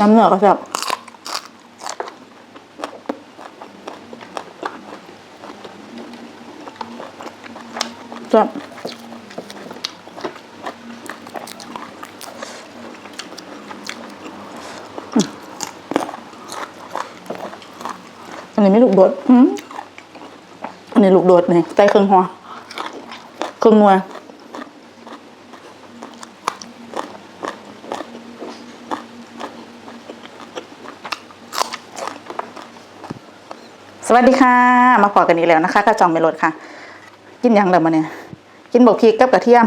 น้ำเหนือก็แซ่บแซ่บอันนี้ไม่ลูกโดดอืมอันนี้ลูกโดดนี่ใส่เครื่องหัวเครื่องนัว สวัสดีค่ะ มาพอกันอีกแล้วนะคะกระจองเมลดค่ะ กินยังเลยมาเนี่ยกินบกพริกกับกระเทียม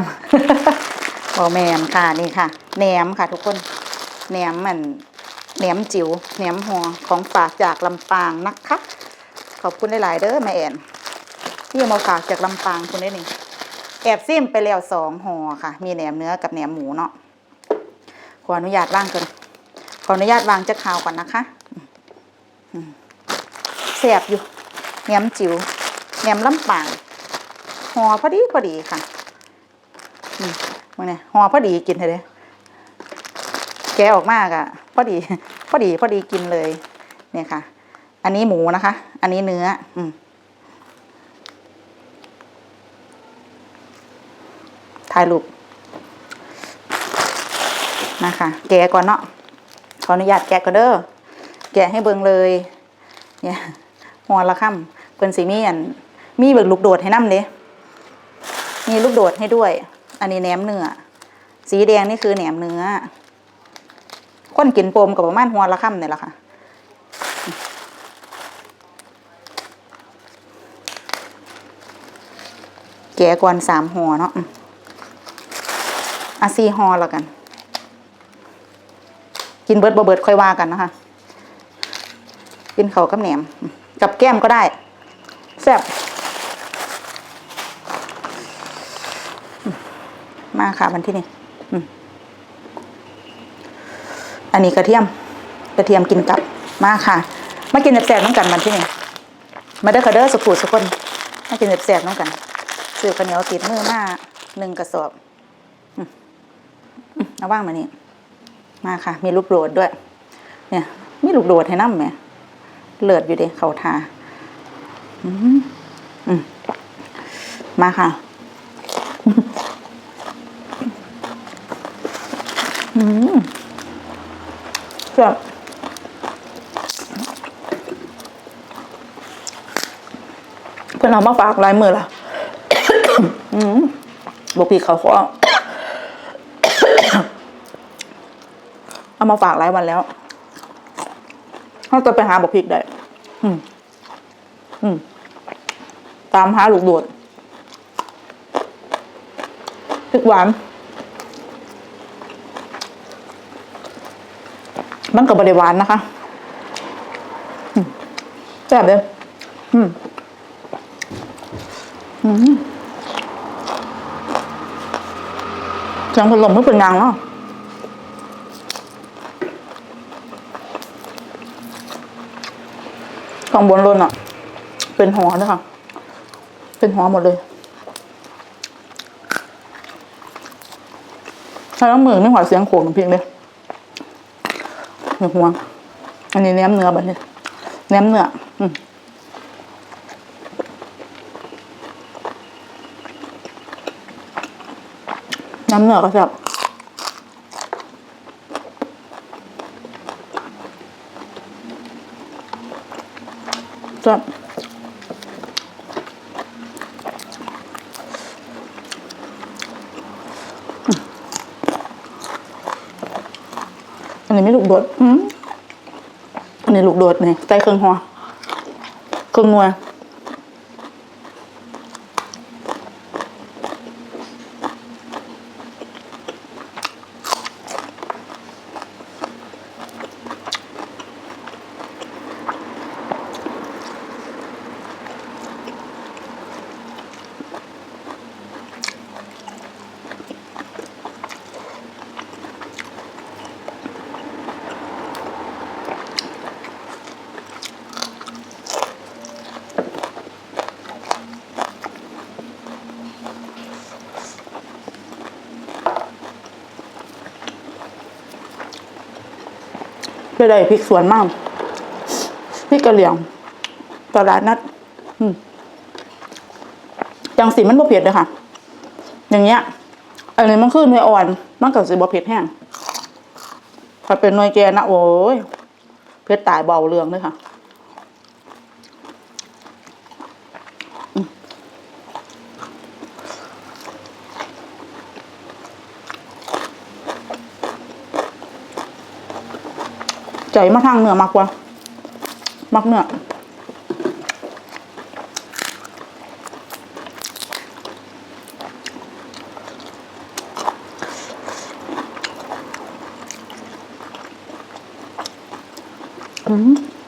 บอแมนค่ะนี่ค่ะแหนมค่ะ ทุกคนแหนมมันแหนมจิ๋วแหนมหัวของฝากจากลำปางนะคะ ขอบคุณหลาย ๆ เด้อแม่แอนที่เอามาฝากจากลำปางคุณได้นี่แอบซิมไปแล้วสองห่อค่ะ มีแหนมเนื้อกับแหนมหมูเนาะขออนุญาตว่างกันขออนุญาตวางจะข่าวก่อนนะคะ แสบอยู่แหนมจิ๋วแหนมลำปางห่อพอดีพอดีค่ะอืมมึงเนี่ยห่อพอดีกินเลยแกออกมากอะพอดีพอดีพอดีกินเลยเนี่ยค่ะ อันนี้หมูนะคะ อันนี้เนื้อ อืมถ่ายรูปนะคะ แกะก่อนเนาะขออนุญาตแกะก่อนเด้อแกะให้เบิงเลย เนี่ย หัวละค่ำเพิ่นสิมีอันมีเบิกลูกโดดให้นำเด้มีลูกโดดให้ด้วย อันนี้แหนมเนื้อสีแดงนี่คือแหนมเนื้อคนกินโปมกับประมาณหัวละค่ำเนี่ยแหละค่ะแกะก่อนสามหัวเนาะอะสี่หัวแล้วกัน กินเบิดบ่เบิดค่อยว่ากันนะคะ กินเขากับแหนม กับแก้มก็ได้แซ่บมาค่ะมันที่นี่อันนี้กระเทียม กระเทียมกินกับมาค่ะ มากินแซ่บๆน้องกันมันที่นี่มาเด้อค่ะเด้อสุขุสุกคนมากินแซ่บๆน้องกันซื้อข้าวเหนียวติดมือมาหนึ่งกระสอบเอาว่างมานี่มาค่ะ มีลูกโดดด้วย เนี่ย มีลูกโดดให้น้ำไหม เลือดอยู่เด้เขาทาอืมมาค่ะอืมแบบเพื่อนเอามาฝากลายมือละอืมบกพีเขาขอเอามาฝากหลายวันแล้ว เขาจะไปหาบกพริกได้ อืม อืม ตามหาลูกโดดพริกหวาน มันกับบริวานนะคะแซ่บเลยอืม อืมเสียงพัดลมไม่เป็นยางเนา ข้างบนรถอะ เป็นหัวด้วยค่ะ เป็นหัวหมดเลยใช้แล้วมือไม่หวาเสียงโขกน้ำพริกเลยเนื้อหัว อันนี้แนมเนื้อบัดนี้แนมเนื้ออืมน้ำเนื้อก็แซ่บ แซ่บอันนี้ไม่ลูกโดดอืมอันนี้ลูกโดดนี่ใส่เครื่องหัวเครื่องนัว ไปได้พริกสวนมากพริกกระเหลี่ยงตลาดนัดจังสีมันบ่เผ็ดเลยค่ะ อย่างเงี้ยอันนี้มันคือเนื้ออ่อน มันกับสีบ่เผ็ดแห้งถ้าเป็นหน่วยแกนะโอ้ยเผ็ดตายเบาเรืองเลยค่ะ ใจมาทางเนื้อมากกว่า มักเนื้ออืม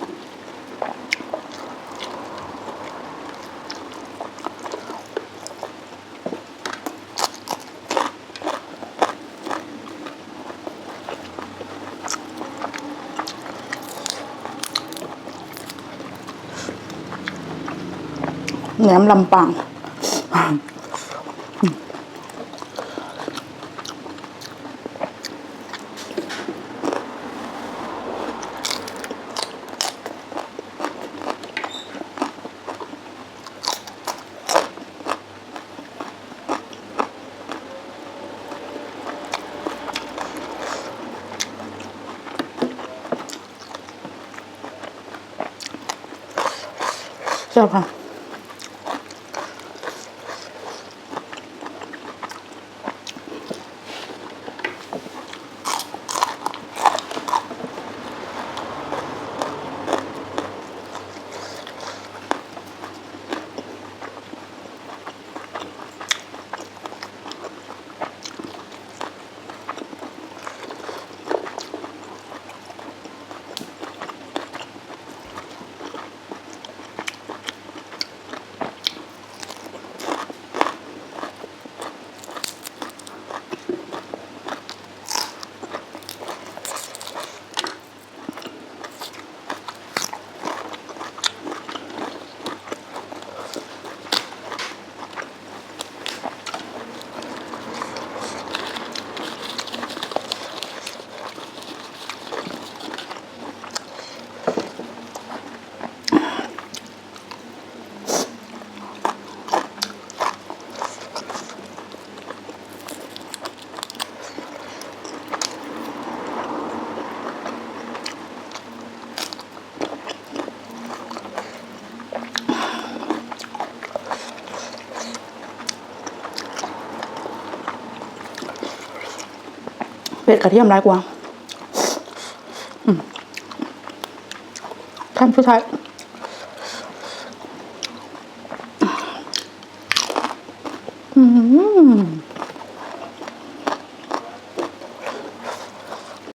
แหนมลำปางเจ้ ผ็ดกระเทียมร้ายกว่าอืมขั้นสุดท้ายอืม